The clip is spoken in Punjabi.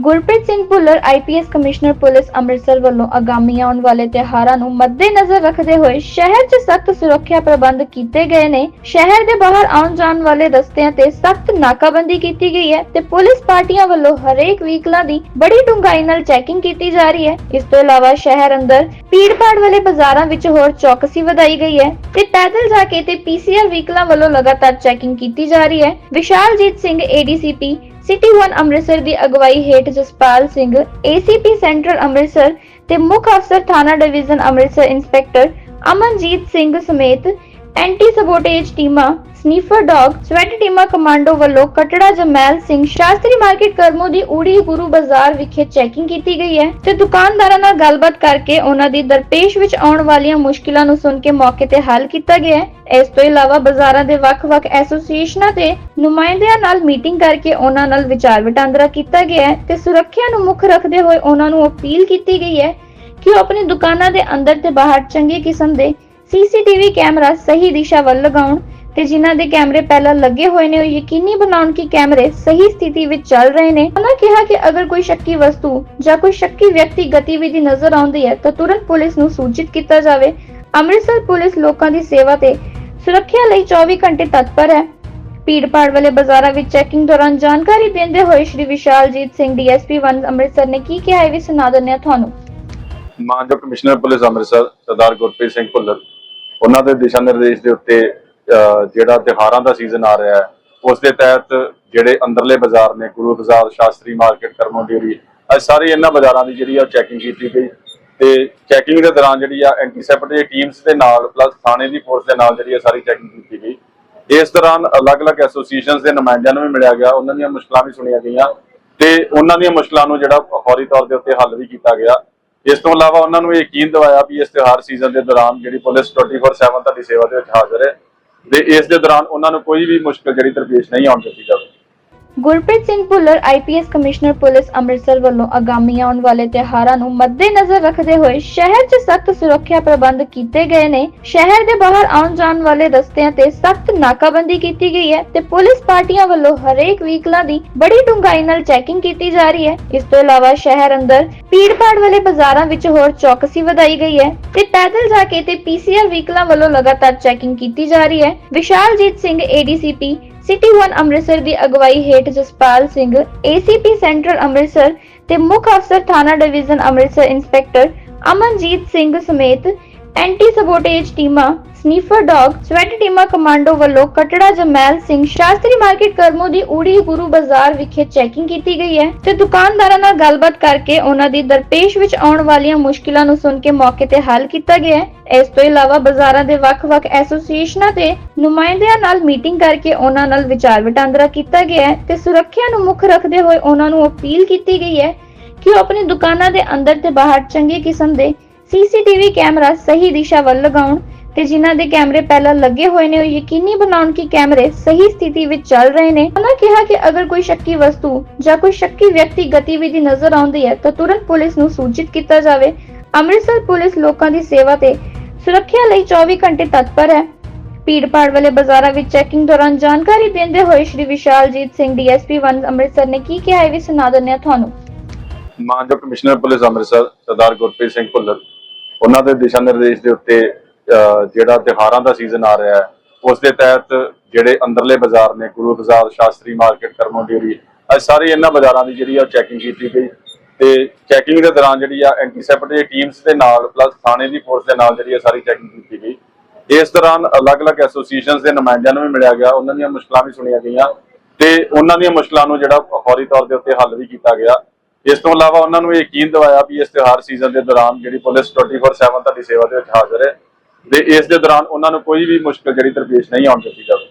Gurpreet Singh Bhullar IPS commissioner police Amritsar ਵੱਲੋਂ ਆਗਾਮੀ ਆਉਣ ਵਾਲੇ ਤਿਉਹਾਰਾਂ ਨੂੰ ਮੱਦੇਨਜ਼ਰ ਰੱਖਦੇ ਹੋਏ ਸ਼ਹਿਰ 'ਚ ਸਖਤ ਸੁਰੱਖਿਆ ਪ੍ਰਬੰਧ ਕੀਤੇ ਗਏ ਨੇ। ਸ਼ਹਿਰ ਦੇ ਬਾਹਰ ਆਉਣ ਜਾਣ ਵਾਲੇ ਰਸਤਿਆਂ ਤੇ ਸਖਤ ਨਾਕਾਬੰਦੀ ਕੀਤੀ ਗਈ ਹੈ ਤੇ ਪੁਲਿਸ ਪਾਰਟੀਆਂ ਵੱਲੋਂ ਹਰੇਕ ਵਹੀਕਲਾਂ ਦੀ ਬੜੀ ਡੂੰਘਾਈ ਨਾਲ ਚੈਕਿੰਗ ਕੀਤੀ ਜਾ ਰਹੀ ਹੈ। ਇਸ ਤੋਂ ਇਲਾਵਾ ਸ਼ਹਿਰ ਅੰਦਰ ਭੀੜ-ਭਾੜ ਵਾਲੇ ਬਾਜ਼ਾਰਾਂ ਵਿੱਚ ਹੋਰ ਚੌਕਸੀ ਵਧਾਈ ਗਈ ਹੈ ਤੇ ਪੈਦਲ ਜਾ ਕੇ ਤੇ ਪੀਸੀਆਰ ਵਹੀਕਲਾਂ ਵੱਲੋਂ ਲਗਾਤਾਰ ਚੈਕਿੰਗ ਕੀਤੀ ਜਾ ਰਹੀ ਹੈ। ਵਿਸ਼ਾਲਜੀਤ ਸਿੰਘ ਏਡੀਸੀਪੀ ਸਿਟੀ 1 ਅੰਮ੍ਰਿਤਸਰ ਦੀ ਅਗਵਾਈ ਹੇਠ ਜਸਪਾਲ ਸਿੰਘ ਏਸੀਪੀ ਸੈਂਟਰਲ ਅੰਮ੍ਰਿਤਸਰ ਤੇ ਮੁੱਖ ਅਫਸਰ ਥਾਣਾ ਡਿਵੀਜ਼ਨ ਅੰਮ੍ਰਿਤਸਰ ਇੰਸਪੈਕਟਰ ਅਮਨਜੀਤ ਸਿੰਘ ਸਮੇਤ ਐਂਟੀ ਸਬੋਟੇਜ ਟੀਮਾਂ, ਸਨੀਫਰ ਡੌਗ, ਸਵੈਟ ਟੀਮਾਂ ਕਮਾਂਡੋ ਵੱਲੋਂ ਕਟੜਾ ਜਮੈਲ ਸਿੰਘ ਸ਼ਾਸਤਰੀ ਮਾਰਕੀਟ ਕਰਮੋ ਦੀ ਊੜੀ ਗੁਰੂ ਬਾਜ਼ਾਰ ਵਿਖੇ ਚੈਕਿੰਗ ਕੀਤੀ ਗਈ ਹੈ ਤੇ ਦੁਕਾਨਦਾਰਾਂ ਨਾਲ ਗੱਲਬਾਤ ਕਰਕੇ ਉਹਨਾਂ ਦੀ ਦਰਪੇਸ਼ ਵਿੱਚ ਆਉਣ ਵਾਲੀਆਂ ਮੁਸ਼ਕਿਲਾਂ ਨੂੰ ਸੁਣ ਕੇ ਮੌਕੇ ਤੇ ਹੱਲ ਕੀਤਾ ਗਿਆ ਹੈ। ਇਸ ਤੋਂ ਇਲਾਵਾ ਬਾਜ਼ਾਰਾਂ ਦੇ ਵੱਖ-ਵੱਖ ਐਸੋਸੀਏਸ਼ਨਾਂ ਦੇ ਨੁਮਾਇੰਦਿਆਂ ਨਾਲ ਮੀਟਿੰਗ ਕਰਕੇ ਉਹਨਾਂ ਨਾਲ ਵਿਚਾਰ ਵਟਾਂਦਰਾ ਕੀਤਾ ਗਿਆ ਹੈ ਤੇ ਸੁਰੱਖਿਆ ਨੂੰ ਮੁੱਖ ਰੱਖਦੇ ਹੋਏ ਉਹਨਾਂ ਨੂੰ ਅਪੀਲ ਕੀਤੀ ਗਈ ਹੈ ਕਿ ਉਹ ਆਪਣੀ ਦੁਕਾਨਾਂ ਦੇ ਅੰਦਰ ਤੇ ਬਾਹਰ ਚੰਗੇ ਕਿਸਮ ਦੇ ਸੀਸੀਟੀਵੀ ਕੈਮਰਾ ਸਹੀ ਦਿਸ਼ਾ ਵੱਲ ਲਗਾਉਣ ਤੇ ਜਿਨ੍ਹਾਂ ਦੇ ਕੈਮਰੇ ਪਹਿਲਾਂ ਲੱਗੇ ਹੋਏ ਨੇ, ਉਹ ਯਕੀਨੀ ਬਣਾਉਣ ਕਿ ਕੈਮਰੇ ਸਹੀ ਸਥਿਤੀ ਵਿੱਚ ਚੱਲ ਰਹੇ ਨੇ। ਉਹਨਾਂ ਕਿਹਾ ਕਿ ਅਗਰ ਕੋਈ ਸ਼ੱਕੀ ਵਸਤੂ ਜਾਂ ਕੋਈ ਸ਼ੱਕੀ ਵਿਅਕਤੀ ਗਤੀਵਿਧੀ ਨਜ਼ਰ ਆਉਂਦੀ ਹੈ, ਤਾਂ ਤੁਰੰਤ ਪੁਲਿਸ ਨੂੰ ਸੂਚਿਤ ਕੀਤਾ ਜਾਵੇ। ਅੰਮ੍ਰਿਤਸਰ ਪੁਲਿਸ ਲੋਕਾਂ ਦੀ ਸੇਵਾ ਤੇ ਸੁਰੱਖਿਆ ਲਈ 24 ਘੰਟੇ ਤਤਪਰ ਹੈ। ਭੀੜ-ਭਾੜ ਵਾਲੇ ਬਾਜ਼ਾਰਾਂ ਵਿੱਚ ਚੈਕਿੰਗ ਦੌਰਾਨ ਜਾਣਕਾਰੀ ਦਿੰਦੇ ਹੋਏ ਸ਼੍ਰੀ ਵਿਸ਼ਾਲਜੀਤ ਸਿੰਘ, ਡੀਐਸਪੀ 1 ਅੰਮ੍ਰਿਤਸਰ ਨੇ ਕੀ ਕਿਹਾ ਇਹ ਵੀ ਸੁਣਾ ਦਿੰਦੇ ਹਾਂ ਤੁਹਾਨੂੰ। ਮਾਨਯੋਗ ਕਮਿਸ਼ਨਰ ਪੁਲਿਸ ਅੰਮ੍ਰਿਤਸਰ, ਸਰਦਾਰ ਗੁਰਪ੍ਰੀਤ ਸਿੰਘ ਭੁੱਲਰ। ਉਹਨਾਂ ਦੇ ਦਿਸ਼ਾ ਨਿਰਦੇਸ਼ ਦੇ ਉੱਤੇ ਅਹ, ਜਿਹੜਾ ਤਿਉਹਾਰਾਂ ਦਾ ਸੀਜ਼ਨ ਆ ਰਿਹਾ ਹੈ ਉਸ ਦੇ ਤਹਿਤ ਜਿਹੜੇ ਅੰਦਰਲੇ ਬਾਜ਼ਾਰ ਨੇ ਗੁਰੂ ਬਾਜ਼ਾਰ ਸ਼ਾਸਤਰੀ ਮਾਰਕੀਟ ਕਰਮੋ ਡੇਰੀ ਅੱਜ ਸਾਰੀ ਇਹਨਾਂ ਬਾਜ਼ਾਰਾਂ ਦੀ ਜਿਹੜੀ ਆ ਚੈਕਿੰਗ ਕੀਤੀ ਗਈ ਤੇ ਚੈਕਿੰਗ ਦੇ ਦੌਰਾਨ ਜਿਹੜੀ ਆ ਐਂਟੀਸੈਪਟ ਦੀ ਟੀਮਸ ਦੇ ਨਾਲ ਪਲੱਸ ਥਾਣੇ ਦੀ ਫੋਰਸ ਦੇ ਨਾਲ ਜਿਹੜੀ ਆ ਸਾਰੀ ਚੈਕਿੰਗ ਕੀਤੀ ਗਈ। ਇਸ ਦੌਰਾਨ ਅਲੱਗ-ਅਲੱਗ ਐਸੋਸੀਏਸ਼ਨਸ ਦੇ ਨੁਮਾਇੰਦਿਆਂ ਨੂੰ ਵੀ ਮਿਲਿਆ ਗਿਆ ਉਹਨਾਂ ਦੀਆਂ ਮੁਸ਼ਕਲਾਂ ਵੀ ਸੁਣੀਆਂ ਗਈਆਂ ਤੇ ਉਹਨਾਂ ਦੀਆਂ ਮੁਸ਼ਕਲਾਂ ਨੂੰ ਜਿਹੜਾ ਫੌਰੀ ਤੌਰ ਦੇ ਉੱਤੇ ਹੱਲ ਵੀ ਕੀਤਾ ਗਿਆ। ਇਸ ਤੋਂ ਇਲਾਵਾ ਉਹਨਾਂ ਨੂੰ ਇਹ ਯਕੀਨ ਦਿਵਾਇਆ ਵੀ ਇਸ ਤਿਉਹਾਰ ਸੀਜ਼ਨ ਦੇ ਦੌਰਾਨ ਜਿਹੜੀ ਪੁਲਿਸ 24/7 ਤੁਹਾਡੀ ਸੇਵਾ ਦੇ ਵਿੱਚ ਹਾਜ਼ਰ ਹੈ ਤੇ ਇਸ ਦੇ ਦੌਰਾਨ ਉਹਨਾਂ ਨੂੰ ਕੋਈ ਵੀ ਮੁਸ਼ਕਲ ਜਿਹੜੀ ਦਰਪੇਸ਼ ਨਹੀਂ ਆਉਣ ਦਿੱਤੀ ਜਾਵੇ। Gurpreet Singh Bhullar IPS commissioner police Amritsar ਵੱਲੋਂ ਆਗਾਮੀ ਆਉਣ ਵਾਲੇ ਤਿਉਹਾਰਾਂ ਨੂੰ ਮੱਦੇਨਜ਼ਰ ਰੱਖਦੇ ਹੋਏ ਸ਼ਹਿਰ 'ਚ ਸਖਤ ਸੁਰੱਖਿਆ ਪ੍ਰਬੰਧ ਕੀਤੇ ਗਏ ਨੇ। ਸ਼ਹਿਰ ਦੇ ਬਾਹਰ ਆਉਣ ਜਾਣ ਵਾਲੇ ਰਸਤਿਆਂ ਤੇ ਸਖਤ ਨਾਕਾਬੰਦੀ ਕੀਤੀ ਗਈ ਹੈ ਤੇ ਪੁਲਿਸ ਪਾਰਟੀਆਂ ਵੱਲੋਂ ਹਰੇਕ ਵਹੀਕਲਾਂ ਦੀ ਬੜੀ ਡੂੰਘਾਈ ਨਾਲ ਚੈਕਿੰਗ ਕੀਤੀ ਜਾ ਰਹੀ ਹੈ। ਇਸ ਤੋਂ ਇਲਾਵਾ ਸ਼ਹਿਰ ਅੰਦਰ ਭੀੜ-ਭਾੜ ਵਾਲੇ ਬਾਜ਼ਾਰਾਂ ਵਿੱਚ ਹੋਰ ਚੌਕਸੀ ਵਧਾਈ ਗਈ ਹੈ ਤੇ ਪੈਦਲ ਜਾ ਕੇ ਤੇ ਪੀਸੀਆਰ ਵਹੀਕਲਾਂ ਵੱਲੋਂ ਲਗਾਤਾਰ ਚੈਕਿੰਗ ਕੀਤੀ ਜਾ ਰਹੀ ਹੈ। ਵਿਸ਼ਾਲਜੀਤ ਸਿੰਘ ਏਡੀਸੀਪੀ ਸਿਟੀ 1 ਅੰਮ੍ਰਿਤਸਰ ਦੀ ਅਗਵਾਈ ਹੇਠ ਜਸਪਾਲ ਸਿੰਘ ਏਸੀਪੀ ਸੈਂਟਰਲ ਅੰਮ੍ਰਿਤਸਰ ਤੇ ਮੁੱਖ ਅਫਸਰ ਥਾਣਾ ਡਿਵੀਜ਼ਨ ਅੰਮ੍ਰਿਤਸਰ ਇੰਸਪੈਕਟਰ ਅਮਨਜੀਤ ਸਿੰਘ ਸਮੇਤ ਐਂਟੀ ਸਬੋਟੇਜ ਟੀਮਾਂ ਸਨੀਫਰ ਡੌਗ, ਸਵੈਟ ਟੀਮਾਂ ਕਮਾਂਡੋ ਵੱਲੋਂ ਕਟੜਾ ਜਮੈਲ ਸਿੰਘ ਸ਼ਾਸਤਰੀ ਮਾਰਕੀਟ ਕਰਮੋ ਦੀ ਊੜੀ ਗੁਰੂ ਬਾਜ਼ਾਰ ਵਿਖੇ ਚੈਕਿੰਗ ਕੀਤੀ ਗਈ ਹੈ ਤੇ ਦੁਕਾਨਦਾਰਾਂ ਨਾਲ ਗੱਲਬਾਤ ਕਰਕੇ ਉਹਨਾਂ ਦੀ ਦਰਪੇਸ਼ ਵਿੱਚ ਆਉਣ ਵਾਲੀਆਂ ਮੁਸ਼ਕਿਲਾਂ ਨੂੰ ਸੁਣ ਕੇ ਮੌਕੇ ਤੇ ਹੱਲ ਕੀਤਾ ਗਿਆ ਹੈ। ਇਸ ਤੋਂ ਇਲਾਵਾ ਬਾਜ਼ਾਰਾਂ ਦੇ ਵੱਖ-ਵੱਖ ਐਸੋਸੀਏਸ਼ਨਾਂ ਤੇ ਨੁਮਾਇੰਦਿਆਂ ਨਾਲ ਮੀਟਿੰਗ ਕਰਕੇ ਉਹਨਾਂ ਨਾਲ ਵਿਚਾਰ ਵਟਾਂਦਰਾ ਕੀਤਾ ਗਿਆ ਹੈ ਤੇ ਸੁਰੱਖਿਆ ਨੂੰ ਮੁੱਖ ਰੱਖਦੇ ਹੋਏ ਉਹਨਾਂ ਨੂੰ ਅਪੀਲ ਕੀਤੀ ਗਈ ਹੈ ਕਿ ਉਹ ਆਪਣੀ ਦੁਕਾਨਾਂ ਦੇ ਅੰਦਰ ਤੇ ਬਾਹਰ ਚੰਗੇ ਕਿਸਮ ਦੇ ਸੀਸੀਟੀਵੀ ਕੈਮਰਾ ਸਹੀ ਦਿਸ਼ਾ ਵੱਲ ਲਗਾਉਣ ਤੇ ਜਿਨ੍ਹਾਂ ਦੇ ਕੈਮਰੇ ਪਹਿਲਾਂ ਲੱਗੇ ਹੋਏ ਨੇ, ਉਹ ਯਕੀਨੀ ਬਣਾਉਣ ਕਿ ਕੈਮਰੇ ਸਹੀ ਸਥਿਤੀ ਵਿੱਚ ਚੱਲ ਰਹੇ ਨੇ। ਉਹਨਾਂ ਕਿਹਾ ਕਿ ਅਗਰ ਕੋਈ ਸ਼ੱਕੀ ਵਸਤੂ ਜਾਂ ਕੋਈ ਸ਼ੱਕੀ ਵਿਅਕਤੀ ਗਤੀਵਿਧੀ ਨਜ਼ਰ ਆਉਂਦੀ ਹੈ, ਤਾਂ ਤੁਰੰਤ ਪੁਲਿਸ ਨੂੰ ਸੂਚਿਤ ਕੀਤਾ ਜਾਵੇ। ਅੰਮ੍ਰਿਤਸਰ ਪੁਲਿਸ ਲੋਕਾਂ ਦੀ ਸੇਵਾ ਤੇ ਸੁਰੱਖਿਆ ਲਈ 24 ਘੰਟੇ ਤਤਪਰ ਹੈ। ਭੀੜ-ਭਾੜ ਵਾਲੇ ਬਾਜ਼ਾਰਾਂ ਵਿੱਚ ਚੈਕਿੰਗ ਦੌਰਾਨ ਜਾਣਕਾਰੀ ਦਿੰਦੇ ਹੋਏ ਸ਼੍ਰੀ ਵਿਸ਼ਾਲਜੀਤ ਸਿੰਘ, ਡੀਐਸਪੀ 1 ਅੰਮ੍ਰਿਤਸਰ ਨੇ ਕੀ ਕਿਹਾ, ਇਹ ਵੀ ਸੁਣਾ ਦਿੰਦੇ ਹਾਂ ਤੁਹਾਨੂੰ। ਮਾਨਯੋਗ ਕਮਿਸ਼ਨਰ ਪੁਲਿਸ ਅੰਮ੍ਰਿਤਸਰ ਸਰਦਾਰ ਗੁਰਪ੍ਰੀਤ ਸਿੰਘ ਭੁੱਲਰ, ਉਹਨਾਂ ਦੇ ਦਿਸ਼ਾ ਨਿਰਦੇਸ਼ ਦੇ ਉੱਤੇ ਜਿਹੜਾ ਤਿਉਹਾਰਾਂ ਦਾ ਸੀਜ਼ਨ ਆ ਰਿਹਾ ਹੈ ਉਸ ਦੇ ਤਹਿਤ ਜਿਹੜੇ ਅੰਦਰਲੇ ਬਾਜ਼ਾਰ ਨੇ, ਗੁਰੂ ਬਾਜ਼ਾਰ, ਸ਼ਾਸਤਰੀ ਮਾਰਕੀਟ, ਕਰਮੋ ਡੇਰੀ, ਅੱਜ ਸਾਰੀ ਇਹਨਾਂ ਬਾਜ਼ਾਰਾਂ ਦੀ ਜਿਹੜੀ ਆ ਚੈਕਿੰਗ ਕੀਤੀ ਗਈ। ਤੇ ਚੈਕਿੰਗ ਦੇ ਦੌਰਾਨ ਜਿਹੜੀ ਆ ਐਂਟੀਸੈਪਟ ਟੀਮਸ ਦੇ ਨਾਲ ਪਲੱਸ ਥਾਣੇ ਦੀ ਫੋਰਸ ਦੇ ਨਾਲ ਜਿਹੜੀ ਆ ਸਾਰੀ ਚੈਕਿੰਗ ਕੀਤੀ ਗਈ। ਇਸ ਦੌਰਾਨ ਅਲੱਗ-ਅਲੱਗ ਐਸੋਸੀਏਸ਼ਨਸ ਦੇ ਨੁਮਾਇੰਦਿਆਂ ਨੂੰ ਵੀ ਮਿਲਿਆ ਗਿਆ, ਉਹਨਾਂ ਦੀਆਂ ਮੁਸ਼ਕਲਾਂ ਵੀ ਸੁਣੀਆਂ ਗਈਆਂ ਤੇ ਉਹਨਾਂ ਦੀਆਂ ਮੁਸ਼ਕਲਾਂ ਨੂੰ ਜਿਹੜਾ ਫੌਰੀ ਤੌਰ ਦੇ ਉੱਤੇ ਹੱਲ ਵੀ ਕੀਤਾ ਗਿਆ। ਇਸ ਤੋਂ ਇਲਾਵਾ ਉਹਨਾਂ ਨੂੰ ਯਕੀਨ ਦਿਵਾਇਆ ਵੀ ਇਸ ਤਿਉਹਾਰ ਸੀਜ਼ਨ ਦੇ ਦੌਰਾਨ ਜਿਹੜੀ ਪੁਲਿਸ 24/7 ਤੁਹਾਡੀ ਸੇਵਾ ਦੇ ਵਿੱਚ ਹਾਜ਼ਰ ਹੈ ਤੇ ਇਸ ਦੇ ਦੌਰਾਨ ਉਹਨਾਂ ਨੂੰ ਕੋਈ ਵੀ ਮੁਸ਼ਕਲ ਜਿਹੜੀ ਦਰਪੇਸ਼ ਨਹੀਂ ਆਉਣ ਦਿੱਤੀ ਜਾਵੇ।